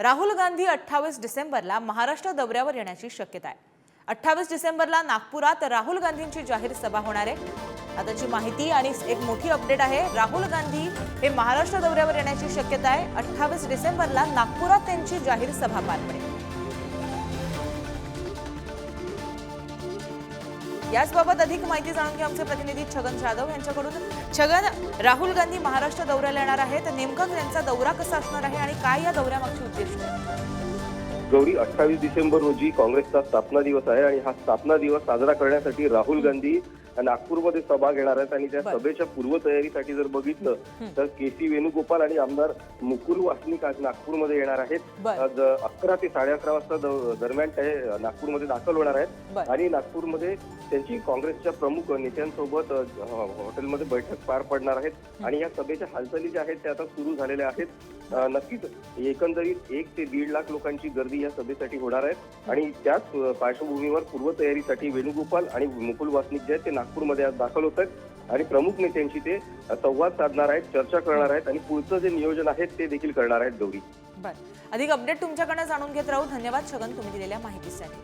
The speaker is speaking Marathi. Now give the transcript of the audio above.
राहुल गांधी अठ्ठावीस डिसेंबरला महाराष्ट्र दौऱ्यावर येण्याची शक्यता आहे. अठ्ठावीस डिसेंबरला नागपुरात राहुल गांधींची जाहीर सभा होणार आहे. आताची माहिती आणि एक मोठी अपडेट आहे राहुल गांधी हे महाराष्ट्र दौऱ्यावर येण्याची शक्यता आहे. अठ्ठावीस डिसेंबरला नागपुरात त्यांची जाहीर सभा पार पडेल. याचबाबत अधिक माहिती जाणून घ्या आमचे प्रतिनिधी छगन जाधव यांच्याकडून. छगन राहुल गांधी महाराष्ट्र दौऱ्याला येणार आहेत. नेमकं त्यांचा दौरा कसा असणार आहे आणि काय या दौऱ्यामागची उद्देश? आहे गौरी अठ्ठावीस डिसेंबर रोजी काँग्रेसचा स्थापना दिवस आहे आणि हा स्थापना दिवस साजरा करण्यासाठी राहुल गांधी नागपूरमध्ये सभा घेणार आहेत आणि त्या. सभेच्या पूर्वतयारीसाठी जर बघितलं तर के सी वेणुगोपाल आणि आमदार मुकुल वासनिक आज नागपूरमध्ये येणार आहेत. अकरा ते साडे अकरा वाजता द- दरम्यान ते नागपूरमध्ये दाखल होणार आहेत. आणि नागपूरमध्ये त्यांची काँग्रेसच्या प्रमुख नेत्यांसोबत हॉटेलमध्ये बैठक पार पडणार आहेत. आणि या सभेच्या हालचाली ज्या आहेत त्या आता सुरू झालेल्या आहेत. नक्कीच एकंदरीत एक ते दीड लाख लोकांची गर्दी या सभेसाठी होणार आहे. आणि त्याच पार्श्वभूमीवर पूर्वतयारीसाठी वेणुगोपाल आणि मुकुल वासनिक जे आहेत ते नागपूरमध्ये आज दाखल होत आहेत. आणि प्रमुख नेत्यांशी ते संवाद साधणार आहेत चर्चा करणार आहेत आणि पुढचं जे नियोजन आहे ते देखील करणार आहेत गौरी अधिक अपडेट तुमच्याकडनं जाणून घेत राहू. धन्यवाद छगन तुम्ही दिलेल्या माहितीसाठी.